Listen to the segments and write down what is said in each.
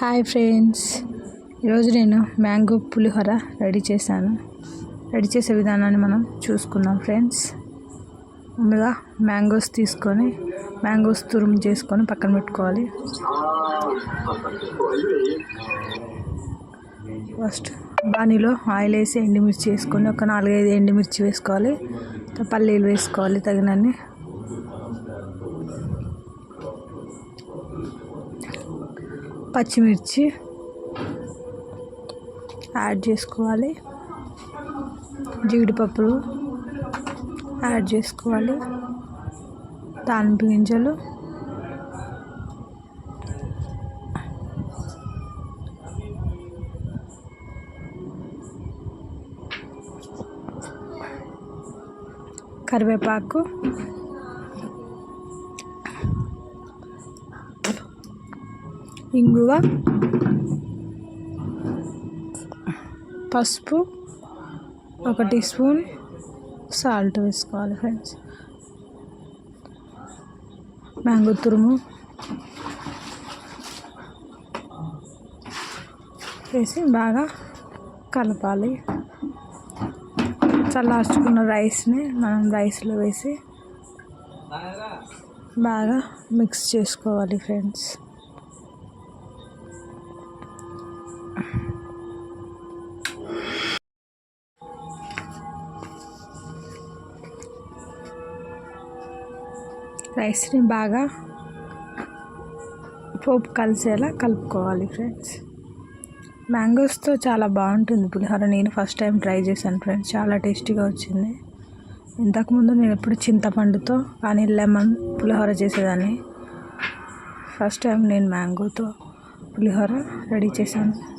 Hi friends. ఈరోజు నేను mango pulihora ready చేశాను. రెడీ చేసే విధానాన్ని మనం చూసుకుందాం ఫ్రెండ్స్. ముందుగా మ్యాంగోస్ తీసుకొని మ్యాంగోస్ తురుము చేసుకొని పక్కన పెట్టుకోవాలి. ఫస్ట్ బాణీలో ఆయిల్ వేసి ఎండుమిర్చి వేసుకొని ఒక నాలుగైదు ఎండుమిర్చి వేసుకోవాలి. పల్లీలు వేసుకోవాలి తగినన్ని. పచ్చిమిర్చి యాడ్ చేసుకోవాలి. జీడిపప్పులు యాడ్ చేసుకోవాలి. తాలింపు గింజలు కరివేపాకు ఇంగువ పసుపు ఒక టీ స్పూన్ సాల్ట్ వేసుకోవాలి ఫ్రెండ్స్. మ్యాంగో తురుము వేసి బాగా కలపాలి. చల్లార్చుకున్న రైస్ని మనం రైస్లో వేసి బాగా మిక్స్ చేసుకోవాలి ఫ్రెండ్స్. రైస్ని బాగా పోపు కలిసేలా కలుపుకోవాలి ఫ్రెండ్స్ మ్యాంగోస్తో చాలా బాగుంటుంది పులిహోర. నేను ఫస్ట్ టైం ట్రై చేశాను ఫ్రెండ్స్ చాలా టేస్టీగా వచ్చింది. ఇంతకుముందు నేను ఎప్పుడు చింతపండుతో కానీ లెమన్ పులిహోర చేసేదాన్ని. ఫస్ట్ టైం నేను మ్యాంగోతో పులిహోర రెడీ చేశాను.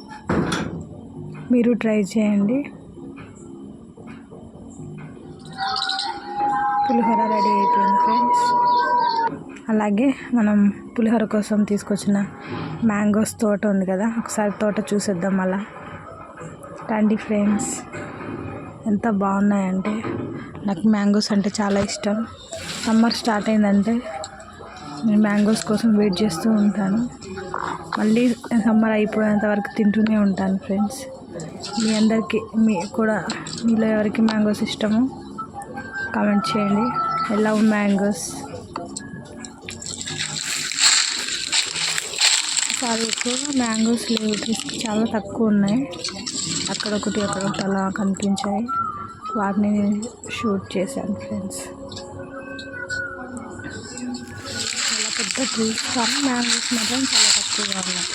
మీరు ట్రై చేయండి. పులిహోర రెడీ అయిపోయింది ఫ్రెండ్స్. అలాగే మనం పులిహోర కోసం తీసుకొచ్చిన మ్యాంగోస్ తోట ఉంది కదా ఒకసారి తోట చూసేద్దాం అలా. రండి ఫ్రెండ్స్. ఎంత బాగున్నాయంటే నాకు మ్యాంగోస్ అంటే చాలా ఇష్టం. సమ్మర్ స్టార్ట్ అయిందంటే నేను మ్యాంగోస్ కోసం వెయిట్ చేస్తూ ఉంటాను. మళ్ళీ సమ్మర్ అయిపోయేంత వరకు తింటూనే ఉంటాను ఫ్రెండ్స్. మీ అందరికీ మీ కూడా మీలో ఎవరికి మ్యాంగోస్ ఇష్టమో కామెంట్ చేయండి. I love mangoes. చాలా ఎక్కువగా మ్యాంగోస్ లేవు. చాలా తక్కువ ఉన్నాయి. అక్కడ ఒకటి అక్కడ ఒకటి అలా కనిపించాయి. వాటిని షూట్ చేశాను ఫ్రెండ్స్. చాలా పెద్ద ట్రీస్ కానీ మ్యాంగోస్ మాత్రం చాలా తక్కువగా ఉన్నాయి.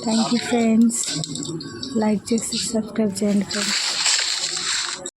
థ్యాంక్ యూ ఫ్రెండ్స్ లైక్ చేసి సబ్స్క్రైబ్ చేయండి ఫ్రెండ్స్